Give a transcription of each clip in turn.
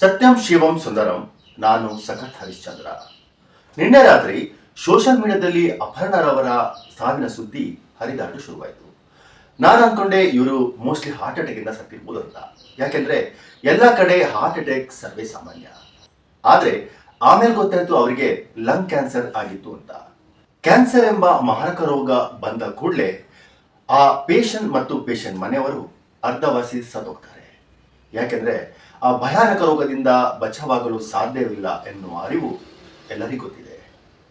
ಸತ್ಯಂ ಶಿವಂ ಸುಂದರಂ, ನಾನು ಸಖತ್ ಹರಿಶ್ಚಂದ್ರ. ನಿನ್ನೆ ರಾತ್ರಿ ಸೋಷಿಯಲ್ ಮೀಡಿಯಾದಲ್ಲಿ ಅಪರ್ಣರವರ ಸಾವಿನ ಸುದ್ದಿ ಹರಿದಾಡಲು ಶುರುವಾಯಿತು. ನಾನು ಅನ್ಕೊಂಡೆ ಇವರು ಮೋಸ್ಟ್ಲಿ ಹಾರ್ಟ್ ಅಟ್ಯಾಕ್ ಇಂದ ಸತ್ತಿರ್ಬೋದು ಅಂತ. ಯಾಕೆಂದ್ರೆ ಎಲ್ಲ ಕಡೆ ಹಾರ್ಟ್ ಅಟ್ಯಾಕ್ ಸರ್ವೇ ಸಾಮಾನ್ಯ. ಆದ್ರೆ ಆಮೇಲೆ ಗೊತ್ತಾಯ್ತು ಅವರಿಗೆ ಲಂಗ್ ಕ್ಯಾನ್ಸರ್ ಆಗಿತ್ತು ಅಂತ. ಕ್ಯಾನ್ಸರ್ ಎಂಬ ಮಾರಕ ರೋಗ ಬಂದ ಕೂಡಲೇ ಆ ಪೇಷಂಟ್ ಮತ್ತು ಪೇಷಂಟ್ ಮನೆಯವರು ಅರ್ಧವಾಸಿ ಸತ್ತೋಗ್ತಾರೆ. ಯಾಕೆಂದ್ರೆ ಆ ಭಯಾನಕ ರೋಗದಿಂದ ಬಚಾವಾಗಲು ಸಾಧ್ಯವಿಲ್ಲ ಎನ್ನುವ ಅರಿವು ಎಲ್ಲರಿಗೂ ಗೊತ್ತಿದೆ.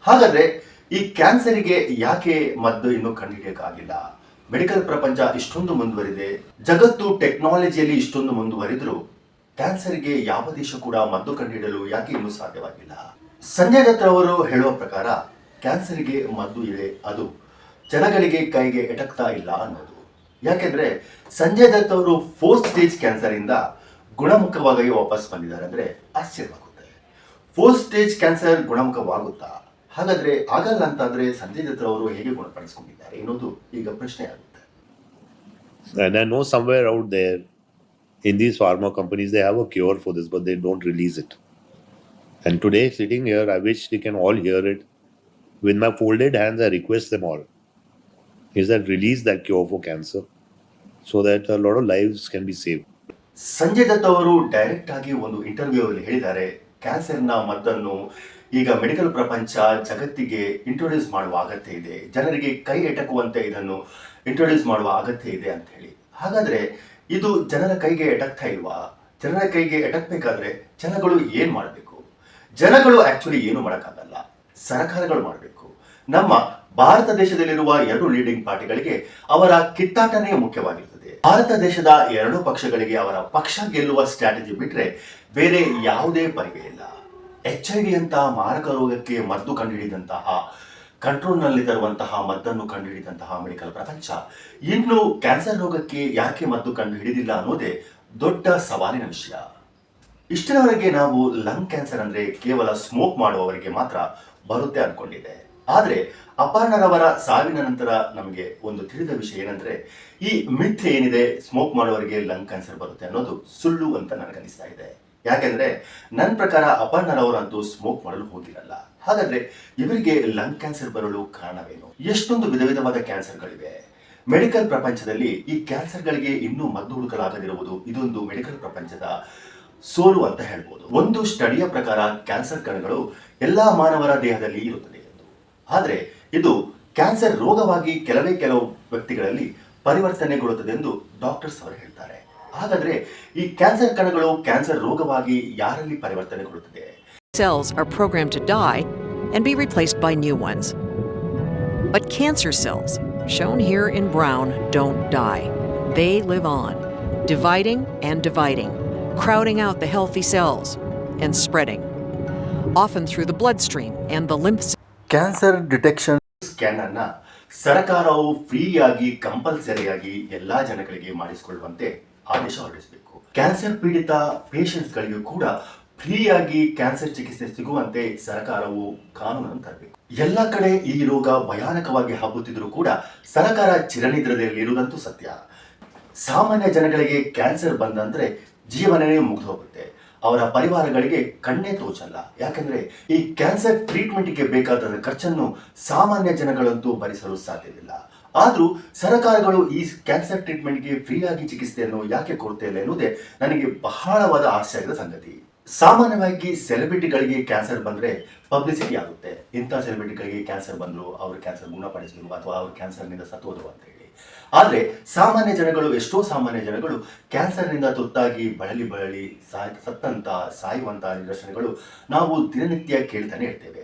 ಹಾಗಾದ್ರೆ ಈ ಕ್ಯಾನ್ಸರಿಗೆ ಯಾಕೆ ಮದ್ದು ಇನ್ನೂ ಕಂಡುಹಿಡಿಯಕ್ಕಾಗಿಲ್ಲ? ಮೆಡಿಕಲ್ ಪ್ರಪಂಚ ಇಷ್ಟೊಂದು ಮುಂದುವರಿದೆ. ಜಗತ್ತು ಟೆಕ್ನಾಲಜಿಯಲ್ಲಿ ಇಷ್ಟೊಂದು ಮುಂದುವರಿದ್ರು ಕ್ಯಾನ್ಸರ್ಗೆ ಯಾವ ದೇಶ ಕೂಡ ಮದ್ದು ಕಂಡುಹಿಡಿಯಲು ಯಾಕೆ ಇನ್ನೂ ಸಾಧ್ಯವಾಗಿಲ್ಲ? ಸಂಜಯ್ ದತ್ ಅವರು ಹೇಳುವ ಪ್ರಕಾರ ಕ್ಯಾನ್ಸರ್ಗೆ ಮದ್ದು ಇದೆ ಅದು ಜನಗಳಿಗೆ ಕೈಗೆ ಎಟಕ್ತಾ ಇಲ್ಲ ಅನ್ನೋದು. ಯಾಕೆಂದ್ರೆ ಸಂಜಯ್ ದತ್ ಅವರು ಫೋರ್ತ್ ಸ್ಟೇಜ್ ಕ್ಯಾನ್ಸರ್ ಇಂದ ಗುಣಮುಖವಾಗಿ ವಾಪಸ್ ಬಂದಿದ್ದಾರೆ ಅಂದ್ರೆ ಆಶ್ಚರ್ಯವಾಗುತ್ತೆ ಫೋರ್ತ್ ಸ್ಟೇಜ್ ಕ್ಯಾನ್ಸರ್ ಗುಣಮುಖವಾಗುತ್ತಾ ಹಾಗಾದ್ರೆ ಆಗಲ್ಲ ಅಂತಂದ್ರೆ ಸಂಜಯ್ ದತ್ ಅವರು ಹೇಗೆ ಗುಣಪಡಿಸಿಕೊಂಡಿದ್ದಾರೆ ಎನ್ನುವುದು ಈಗ ಪ್ರಶ್ನೆ ಆಗುತ್ತೆ And I know somewhere out there in these pharma companies they have a cure for this, but they don't release it. And today, sitting here, I wish they can all hear it. With my folded hands, I request them all is that release that cure for cancer so that lot of of can be save. Sanjay Dutt ಅವರು direct ಆಗಿ ಒಂದು interview ಅಲ್ಲಿ ಹೇಳಿದ್ದಾರೆ ಕ್ಯಾನ್ಸರ್ನ ಮದ್ದನ್ನು ಈಗ medical ಪ್ರಪಂಚ ಜಗತ್ತಿಗೆ ಇಂಟ್ರೊಡ್ಯೂಸ್ ಮಾಡುವ ಅಗತ್ಯ ಇದೆ. ಜನರಿಗೆ ಕೈ ಎಟಕುವಂತೆ ಇದನ್ನು ಇಂಟ್ರೊಡ್ಯೂಸ್ ಮಾಡುವ ಅಗತ್ಯ ಇದೆ ಅಂತ ಹೇಳಿ. ಹಾಗಾದ್ರೆ ಇದು ಜನರ ಕೈಗೆ ಎಟಕ್ತಾ ಇಲ್ವಾ? ಜನರ ಕೈಗೆ ಎಟಕ್ಬೇಕಾದ್ರೆ ಜನಗಳು ಏನ್ ಮಾಡಬೇಕು? ಜನಗಳು ಆಕ್ಚುಲಿ ಏನು ಮಾಡೋಕ್ಕಾಗಲ್ಲ. ಸರ್ಕಾರಗಳು ಮಾಡಬೇಕು. ನಮ್ಮ ಭಾರತ ದೇಶದಲ್ಲಿರುವ ಎರಡು ಲೀಡಿಂಗ್ ಪಾರ್ಟಿಗಳಿಗೆ ಅವರ ಕಿತ್ತಾಟನೇ ಮುಖ್ಯವಾಗಿರ್ತದೆ. ಭಾರತ ದೇಶದ ಎರಡು ಪಕ್ಷಗಳಿಗೆ ಅವರ ಪಕ್ಷ ಗೆಲ್ಲುವ ಸ್ಟ್ರಾಟಜಿ ಬಿಟ್ಟರೆ ಬೇರೆ ಯಾವುದೇ ಪರಿವೆ ಇಲ್ಲ. ಎಚ್ ಐ ಡಿ ಅಂತ ಮಾರಕ ರೋಗಕ್ಕೆ ಮದ್ದು ಕಂಡುಹಿಡಿದಂತಹ ಕಂಟ್ರೋಲ್ನಲ್ಲಿ ತರುವಂತಹ ಮದ್ದನ್ನು ಕಂಡುಹಿಡಿದಂತಹ ಮೆಡಿಕಲ್ ಪ್ರಪಂಚ ಇನ್ನು ಕ್ಯಾನ್ಸರ್ ರೋಗಕ್ಕೆ ಯಾಕೆ ಮದ್ದು ಕಂಡು ಹಿಡಿದಿಲ್ಲ ಅನ್ನೋದೇ ದೊಡ್ಡ ಸವಾಲಿನ ವಿಷಯ. ಇಷ್ಟರವರೆಗೆ ನಾವು ಲಂಗ್ ಕ್ಯಾನ್ಸರ್ ಅಂದ್ರೆ ಕೇವಲ ಸ್ಮೋಕ್ ಮಾಡುವವರಿಗೆ ಮಾತ್ರ ಬರುತ್ತೆ ಅನ್ಕೊಂಡಿದ್ದೆ. ಆದ್ರೆ ಅಪರ್ಣರವರ ಸಾವಿನ ನಂತರ ನಮಗೆ ಒಂದು ತಿಳಿದ ವಿಷಯ ಏನಂದ್ರೆ, ಈ ಮಿಥ್ ಏನಿದೆ ಸ್ಮೋಕ್ ಮಾಡುವವರಿಗೆ ಲಂಗ್ ಕ್ಯಾನ್ಸರ್ ಬರುತ್ತೆ ಅನ್ನೋದು ಸುಳ್ಳು ಅಂತ ನನಗನಿಸ್ತಾ ಇದೆ. ಯಾಕೆಂದ್ರೆ ನನ್ನ ಪ್ರಕಾರ ಅಪರ್ಣರವರಂತೂ ಸ್ಮೋಕ್ ಮಾಡಲು ಹೋಗಿರಲ್ಲ. ಹಾಗಾದ್ರೆ ಇವರಿಗೆ ಲಂಗ್ ಕ್ಯಾನ್ಸರ್ ಬರಲು ಕಾರಣವೇನು? ಎಷ್ಟೊಂದು ವಿಧ ವಿಧವಾದ ಕ್ಯಾನ್ಸರ್ಗಳಿವೆ. ಮೆಡಿಕಲ್ ಪ್ರಪಂಚದಲ್ಲಿ ಈ ಕ್ಯಾನ್ಸರ್ಗಳಿಗೆ ಇನ್ನೂ ಮದ್ದು ಹುಡುಕಲಾಗದಿರುವುದು ಇದೊಂದು ಮೆಡಿಕಲ್ ಪ್ರಪಂಚದ ಸೋಲು ಅಂತ ಹೇಳ್ಬೋದು. ಒಂದು ಸ್ಟಡಿಯ ಪ್ರಕಾರ ಕ್ಯಾನ್ಸರ್ ಕಣಗಳು ಎಲ್ಲಾ ಮಾನವರ ದೇಹದಲ್ಲಿ ಇರುತ್ತದೆ ಆದರೆ ಇದು ಕ್ಯಾನ್ಸರ್ ರೋಗವಾಗಿ ಕೆಲವೇ ಕೆಲವು ವ್ಯಕ್ತಿಗಳಲ್ಲಿ ಪರಿವರ್ತನೆಗೊಳ್ಳುತ್ತದೆ ಎಂದು ಡಾಕ್ಟರ್ಸ್ ಅವರು ಹೇಳ್ತಾರೆ ಹಾಗಾದ್ರೆ ಈ ಕ್ಯಾನ್ಸರ್ ಕಣಗಳು ಕ್ಯಾನ್ಸರ್ ರೋಗವಾಗಿ ಯಾರಲ್ಲಿ ಪರಿವರ್ತನೆಗೊಳ್ಳುತ್ತದೆ cells are programmed to die and be replaced by new ones. But cancer cells, shown here in brown, don't die. They live on, dividing and dividing, crowding out the healthy cells and spreading, often through the bloodstream and the lymph cancer detection scan ಅನ್ನ ಸರ್ಕಾರವು ಫ್ರೀಯಾಗಿ, ಕಂಪಲ್ಸರಿಯಾಗಿ ಎಲ್ಲಾ ಜನಗಳಿಗೆ ಮಾಡಿಸಿಕೊಳ್ಳುವಂತೆ ಆದೇಶ ಹೊರಡಿಸಬೇಕು. Cancer ಪೀಡಿತ patients ಗಳಿಗೂ ಕೂಡ ಫ್ರೀಯಾಗಿ ಕ್ಯಾನ್ಸರ್ ಚಿಕಿತ್ಸೆ ಸಿಗುವಂತೆ ಸರ್ಕಾರವು ಕಾನೂನನ್ನು ತರಬೇಕು. ಎಲ್ಲ ಕಡೆ ಈ ರೋಗ ಭಯಾನಕವಾಗಿ ಹಬ್ಬುತ್ತಿದ್ರೂ ಕೂಡ ಸರ್ಕಾರ ಚಿರನಿದ್ರದಲ್ಲಿ ಇರುವುದಂತೂ ಸತ್ಯ. ಸಾಮಾನ್ಯ ಜನಗಳಿಗೆ ಕ್ಯಾನ್ಸರ್ ಬಂದಂದ್ರೆ ಜೀವನವೇ ಮುಗಿದು ಹೋಗುತ್ತೆ. ಅವರ ಪರಿವಾರಗಳಿಗೆ ಕಣ್ಣೇ ತೋಚಲ್ಲ. ಯಾಕಂದ್ರೆ ಈ ಕ್ಯಾನ್ಸರ್ ಟ್ರೀಟ್ಮೆಂಟ್ಗೆ ಬೇಕಾದ ಖರ್ಚನ್ನು ಸಾಮಾನ್ಯ ಜನಗಳಂತೂ ಭರಿಸಲು ಸಾಧ್ಯವಿಲ್ಲ. ಆದ್ರೂ ಸರಕಾರಗಳು ಈ ಕ್ಯಾನ್ಸರ್ ಟ್ರೀಟ್ಮೆಂಟ್ಗೆ ಫ್ರೀಯಾಗಿ ಚಿಕಿತ್ಸೆಯನ್ನು ಯಾಕೆ ಕೊಡ್ತಿಲ್ಲ ಎನ್ನುವುದೇ ನನಗೆ ಬಹಳವಾದ ಆಶ್ಚರ್ಯದ ಸಂಗತಿ. ಸಾಮಾನ್ಯವಾಗಿ ಸೆಲೆಬ್ರಿಟಿಗಳಿಗೆ ಕ್ಯಾನ್ಸರ್ ಬಂದ್ರೆ ಪಬ್ಲಿಸಿಟಿ ಆಗುತ್ತೆ. ಇಂಥ ಸೆಲೆಬ್ರಿಟಿಗಳಿಗೆ ಕ್ಯಾನ್ಸರ್ ಬಂದ್ರು ಅವರು ಕ್ಯಾನ್ಸರ್ ಗುಣಪಡಿಸಿದ್ರು ಅಥವಾ ಅವರು ಕ್ಯಾನ್ಸರ್ನಿಂದ ಸತ್ತೋದ್ರು ಅಂತ ಹೇಳಿ. ಆದ್ರೆ ಸಾಮಾನ್ಯ ಜನಗಳು, ಎಷ್ಟೋ ಸಾಮಾನ್ಯ ಜನಗಳು ಕ್ಯಾನ್ಸರ್ನಿಂದ ತುತ್ತಾಗಿ ಬಳಲಿ ಬಳಲಿ ಸಾಯ್, ಸತ್ತಂತ ಸಾಯುವಂಥ ನಿದರ್ಶನಗಳು ನಾವು ದಿನನಿತ್ಯ ಕೇಳ್ತಾನೆ ಇರ್ತೇವೆ.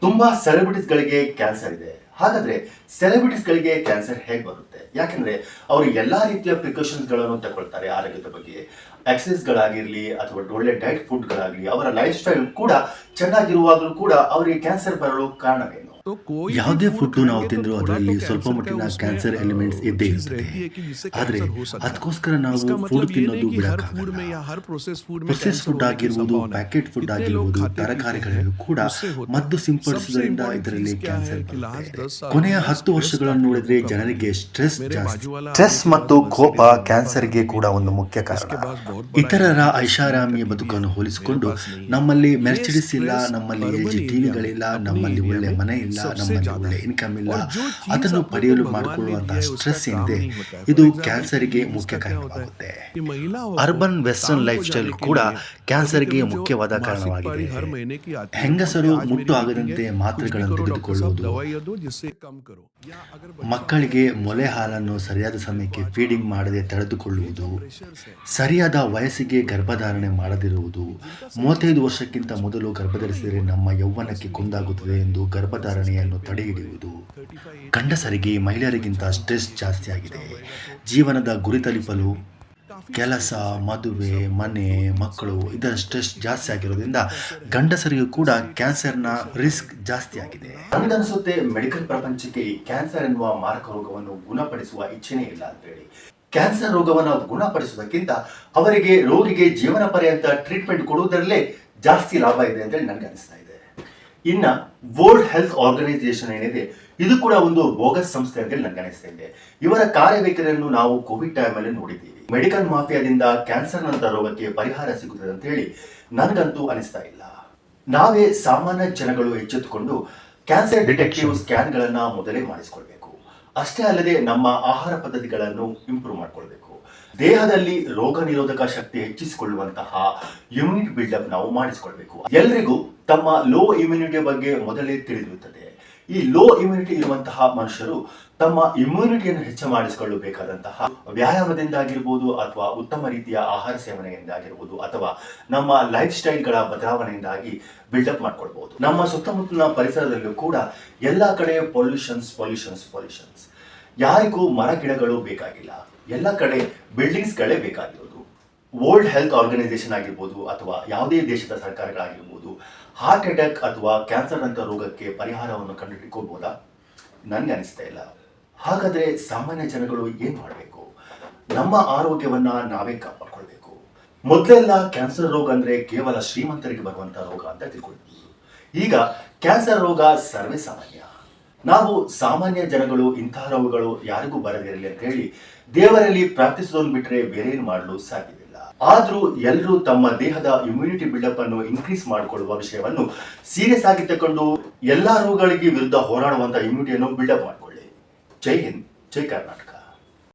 ತುಂಬಾ ಸೆಲೆಬ್ರಿಟೀಸ್ಗಳಿಗೆ ಕ್ಯಾನ್ಸರ್ ಇದೆ. ಹಾಗಾದ್ರೆ ಸೆಲೆಬ್ರಿಟೀಸ್ಗಳಿಗೆ ಕ್ಯಾನ್ಸರ್ ಹೇಗೆ ಬರುತ್ತೆ? ಯಾಕಂದ್ರೆ ಅವರು ಎಲ್ಲ ರೀತಿಯ ಪ್ರಿಕಾಷನ್ಸ್ಗಳನ್ನು ತಗೊಳ್ತಾರೆ ಆರೋಗ್ಯದ ಬಗ್ಗೆ. ಎಕ್ಸಸೈಸ್ಗಳಾಗಿರಲಿ ಅಥವಾ ಒಳ್ಳೆ ಡೈಟ್ ಫುಡ್ಗಳಾಗಲಿ, ಅವರ ಲೈಫ್ ಸ್ಟೈಲ್ ಕೂಡ ಚೆನ್ನಾಗಿರುವಾಗಲೂ ಕೂಡ ಅವರಿಗೆ ಕ್ಯಾನ್ಸರ್ ಬರಲು ಕಾರಣವೇನು? ಯಾವುದೇ ಫುಡ್ ನಾವು ತಿಂದರೂ ಅದರಲ್ಲಿ ಸ್ವಲ್ಪ ಮಟ್ಟಿನ ಕ್ಯಾನ್ಸರ್ ಎಲಿಮೆಂಟ್ಸ್ ಇದ್ದೇ ಇರುತ್ತೆ. ಆದರೆ ಅದಕ್ಕೋಸ್ಕರ ನಾವು ಫುಡ್ ತಿನ್ನೋದು ಬಿಡಕ್ಕಾಗಲ್ಲ. ಪ್ರೊಸೆಸ್ ಫುಡ್ ಆಗಿರ್ಬೋದು ಪ್ಯಾಕೆಟ್ ಫುಡ್ ಆಗಿರ್ಬೋದು ತರಕಾರಿಗಳಲ್ಲೂ ಕೂಡ ಮದ್ದು ಸಿಂಪಡಿಸುವುದರಿಂದ ಇದರಲ್ಲಿ ಕ್ಯಾನ್ಸರ್ ಕೊನೆಯ ಹತ್ತು ವರ್ಷಗಳನ್ನು ನೋಡಿದ್ರೆ ಜನರಿಗೆ ಸ್ಟ್ರೆಸ್ ಜಾಸ್ತಿ. ಸ್ಟ್ರೆಸ್ ಮತ್ತು ಕೋಪ ಕ್ಯಾನ್ಸರ್ಗೆ ಕೂಡ ಒಂದು ಮುಖ್ಯ ಕಾರಣ. ಇತರರ ಐಷಾರಾಮಿಯ ಬದುಕನ್ನು ಹೋಲಿಸಿಕೊಂಡು ನಮ್ಮಲ್ಲಿ ಮೆರ್ಚಿಡಿಸ್ ಇಲ್ಲ ನಮ್ಮಲ್ಲಿ ಎಲ್ ಜಿ ಟಿವಿಗಳಿಲ್ಲ ನಮ್ಮಲ್ಲಿ ಒಳ್ಳೆ ಮನೆ ಇಲ್ಲ ನಮ್ಮಲ್ಲಿ ಒಳ್ಳೆ ಇನ್ಕಮ್ ಇಲ್ಲ. ಅದನ್ನು ಪಡೆಯಲು ಮಾಡಿಕೊಳ್ಳುವಂತಹ ಸ್ಟ್ರೆಸ್ ಏನಿದೆ? ಇದು ಕ್ಯಾನ್ಸರ್ಗೆ ಮುಖ್ಯ ಕಾರಣವಾಗುತ್ತೆ. ಅರ್ಬನ್ ವೆಸ್ಟರ್ನ್ ಲೈಫ್ ಸ್ಟೈಲ್ ಕೂಡ ಕ್ಯಾನ್ಸರ್ಗೆ ಮುಖ್ಯವಾದ ಕಾರಣವಾಗಿದೆ. ಹೆಂಗಸರು ಮುಟ್ಟು ಆಗದಂತೆ ಮಾತ್ರೆಗಳನ್ನು ತೆಗೆದುಕೊಳ್ಳುವುದು ಮಕ್ಕಳಿಗೆ ಮೊಲೆ ಹಾಲನ್ನು ಸರಿಯಾದ ಸಮಯಕ್ಕೆ ಫೀಡಿಂಗ್ ಮಾಡದೆ ತಡೆದುಕೊಳ್ಳುವುದು ಸರಿಯಾದ ವಯಸ್ಸಿಗೆ ಗರ್ಭಧಾರಣೆ ಮಾಡದಿರುವುದು ಮೂವತ್ತೈದು ವರ್ಷಕ್ಕಿಂತ ಮೊದಲು ಗರ್ಭಧರಿಸಿದರೆ ನಮ್ಮ ಯೌವನಕ್ಕೆ ಕುಂದಾಗುತ್ತದೆ ಎಂದು ಗರ್ಭಧಾರಣೆಯನ್ನು ತಡೆಹಿಡಿಯುವುದು ಗಂಡಸರಿಗೆ ಮಹಿಳೆಯರಿಗಿಂತ ಸ್ಟ್ರೆಸ್ ಜಾಸ್ತಿ ಆಗಿದೆ. ಜೀವನದ ಗುರಿ ತಲುಪಲು ಕೆಲಸ, ಮದುವೆ, ಮನೆ, ಮಕ್ಕಳು ಇದರ ಸ್ಟ್ರೆಸ್ ಜಾಸ್ತಿ ಆಗಿರೋದ್ರಿಂದ ಗಂಡಸರಿಗೂ ಕೂಡ ಕ್ಯಾನ್ಸರ್ನ ರಿಸ್ಕ್ ಜಾಸ್ತಿ ಆಗಿದೆ. ನನಗನ್ಸುತ್ತೆ ಮೆಡಿಕಲ್ ಪ್ರಪಂಚಕ್ಕೆ ಕ್ಯಾನ್ಸರ್ ಎನ್ನುವ ಮಾರಕ ರೋಗವನ್ನು ಗುಣಪಡಿಸುವ ಇಚ್ಛೆನೇ ಇಲ್ಲ ಅಂತ ಹೇಳಿ. ಕ್ಯಾನ್ಸರ್ ರೋಗವನ್ನು ಗುಣಪಡಿಸುವುದಕ್ಕಿಂತ ಅವರಿಗೆ ರೋಗಿಗೆ ಜೀವನ ಪರ್ಯಂತ ಟ್ರೀಟ್ಮೆಂಟ್ ಕೊಡುವುದರಲ್ಲೇ ಜಾಸ್ತಿ ಲಾಭ ಇದೆ ಅಂತೇಳಿ ನನಗೆ ಅನಿಸ್ತಾ ಇದೆ. ಇನ್ನ ವರ್ಲ್ಡ್ ಹೆಲ್ತ್ ಆರ್ಗನೈಸೇಷನ್ ಏನಿದೆ ಇದು ಕೂಡ ಒಂದು ಬೋಗಸ್ ಸಂಸ್ಥೆ ಅಂತೇಳಿ ನನಗೆ ಅನಿಸ್ತಾ ಇದೆ. ಇವರ ಕಾರ್ಯವೈಖರಿಯನ್ನು ನಾವು ಕೋವಿಡ್ ಟೈಮಲ್ಲಿ ನೋಡಿದ್ದೀವಿ. ಮೆಡಿಕಲ್ ಮಾಫಿಯಾದಿಂದ ಕ್ಯಾನ್ಸರ್ ನಂತರ ರೋಗಕ್ಕೆ ಪರಿಹಾರ ಸಿಗುತ್ತದೆ ಅಂತ ಹೇಳಿ ನನಗಂತೂ ಅನಿಸ್ತಾ ಇಲ್ಲ. ನಾವೇ ಸಾಮಾನ್ಯ ಜನಗಳು ಎಚ್ಚೆತ್ತುಕೊಂಡು ಕ್ಯಾನ್ಸರ್ ಡಿಟೆಕ್ಟಿವ್ ಸ್ಕ್ಯಾನ್ಗಳನ್ನು ಮೊದಲೇ ಮಾಡಿಸಿಕೊಳ್ಬೇಕು. ಅಷ್ಟೇ ಅಲ್ಲದೆ ನಮ್ಮ ಆಹಾರ ಪದ್ಧತಿಗಳನ್ನು ಇಂಪ್ರೂವ್ ಮಾಡ್ಕೊಳ್ಬೇಕು. ದೇಹದಲ್ಲಿ ರೋಗ ನಿರೋಧಕ ಶಕ್ತಿ ಹೆಚ್ಚಿಸಿಕೊಳ್ಳುವಂತಹ ಇಮ್ಯುನಿಟಿ ಬಿಲ್ಡಪ್ ನಾವು ಮಾಡಿಸಿಕೊಳ್ಬೇಕು. ಎಲ್ರಿಗೂ ತಮ್ಮ ಲೋ ಇಮ್ಯುನಿಟಿ ಬಗ್ಗೆ ಮೊದಲೇ ತಿಳಿದಿರುತ್ತದೆ. ಈ ಲೋ ಇಮ್ಯುನಿಟಿ ಇರುವಂತಹ ಮನುಷ್ಯರು ತಮ್ಮ ಇಮ್ಯುನಿಟಿಯನ್ನು ಹೆಚ್ಚು ಮಾಡಿಸಿಕೊಳ್ಳಬೇಕಾದಂತಹ ವ್ಯಾಯಾಮದಿಂದ ಆಗಿರ್ಬೋದು ಅಥವಾ ಉತ್ತಮ ರೀತಿಯ ಆಹಾರ ಸೇವನೆಯಿಂದ ಆಗಿರ್ಬೋದು ಅಥವಾ ನಮ್ಮ ಲೈಫ್ ಸ್ಟೈಲ್ಗಳ ಬದಲಾವಣೆಯಿಂದಾಗಿ ಬಿಲ್ಡಪ್ ಮಾಡ್ಕೊಳ್ಬಹುದು ನಮ್ಮ ಸುತ್ತಮುತ್ತಲಿನ ಪರಿಸರದಲ್ಲೂ ಕೂಡ ಎಲ್ಲ ಕಡೆ ಪೊಲ್ಯೂಷನ್ಸ್ ಪೊಲ್ಯೂಷನ್ಸ್ ಪೊಲ್ಯೂಷನ್ಸ್ ಯಾರಿಗೂ ಮರ, ಗಿಡಗಳು ಬೇಕಾಗಿಲ್ಲ. ಎಲ್ಲ ಕಡೆ ಬಿಲ್ಡಿಂಗ್ಸ್ಗಳೇ ಬೇಕಾಗಿರೋದು. ವರ್ಲ್ಡ್ ಹೆಲ್ತ್ ಆರ್ಗನೈಸೇಷನ್ ಆಗಿರ್ಬೋದು ಅಥವಾ ಯಾವುದೇ ದೇಶದ ಸರ್ಕಾರಗಳಾಗಿರ್ಬೋದು ಹಾರ್ಟ್ ಅಟ್ಯಾಕ್ ಅಥವಾ ಕ್ಯಾನ್ಸರ್ ಅಂತ ರೋಗಕ್ಕೆ ಪರಿಹಾರವನ್ನು ಕಂಡುಹಿಡ್ಕೋಬೋದಾ ನನಗೆ ಅನಿಸ್ತಾ ಇಲ್ಲ. ಹಾಗಾದ್ರೆ ಸಾಮಾನ್ಯ ಜನಗಳು ಏನು ಮಾಡಬೇಕು? ನಮ್ಮ ಆರೋಗ್ಯವನ್ನ ನಾವೇ ಕಾಪಾಡ್ಕೊಳ್ಬೇಕು. ಮೊದಲೆಲ್ಲ ಕ್ಯಾನ್ಸರ್ ರೋಗ ಅಂದ್ರೆ ಕೇವಲ ಶ್ರೀಮಂತರಿಗೆ ಬರುವಂಥ ರೋಗ ಅಂತ ತಿಳ್ಕೊಳ್ಬೋದು ಈಗ ಕ್ಯಾನ್ಸರ್ ರೋಗ ಸರ್ವೇ ಸಾಮಾನ್ಯ. ನಾವು ಸಾಮಾನ್ಯ ಜನಗಳು ಇಂತಹ ರೋಗಗಳು ಯಾರಿಗೂ ಬರದಿರಲಿ ಅಂತ ಹೇಳಿ ದೇವರಲ್ಲಿ ಪ್ರಾರ್ಥಿಸೋದನ್ನು ಬಿಟ್ರೆ ಬೇರೆ ಏನು ಮಾಡಲು ಸಾಧ್ಯವಿಲ್ಲ. ಆದ್ರೂ ಎಲ್ಲರೂ ತಮ್ಮ ದೇಹದ ಇಮ್ಯುನಿಟಿ ಬಿಲ್ಡಪ್ ಅನ್ನು ಇನ್ಕ್ರೀಸ್ ಮಾಡಿಕೊಳ್ಳುವ ವಿಷಯವನ್ನು ಸೀರಿಯಸ್ ಆಗಿ ತಕೊಂಡು ಎಲ್ಲಾ ರೋಗಗಳಿಗೆ ವಿರುದ್ಧ ಹೋರಾಡುವಂತ ಇಮ್ಯುನಿಟಿಯನ್ನು ಬಿಲ್ಡಪ್ ಮಾಡಿಕೊಳ್ಳಿ. ಜೈ ಹಿಂದ್, ಜೈ ಕರ್ನಾಟಕ.